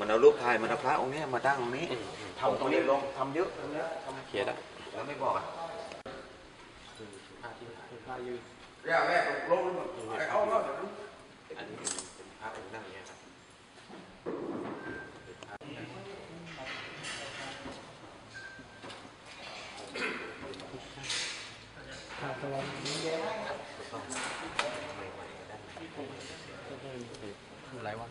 มันเอารูปถ่ายมันเอาพระองค์เนี้ยมาตั้งตรงนี้ทำตรงนี้ลงทำเยอะตรงนี้ทำเคลียร์แล้วแล้วไม่บอกอะผ้าที่ผ้ายืดแรกแรกลงไอ้เอาแล้วอันนี้เป็นผ้าองค์นั่งอย่างเงี้ยครับหลายวัน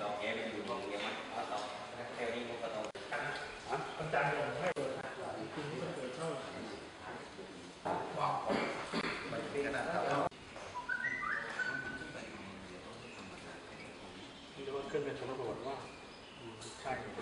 ดอกแง่ไปอยู่ห้องเงี้ยมันเอาต่อแค่นี้มันก็ต้องที่เรียกว่าขึ้นเป็นสมรบทว่าอืมใช่ของที่ต้องการ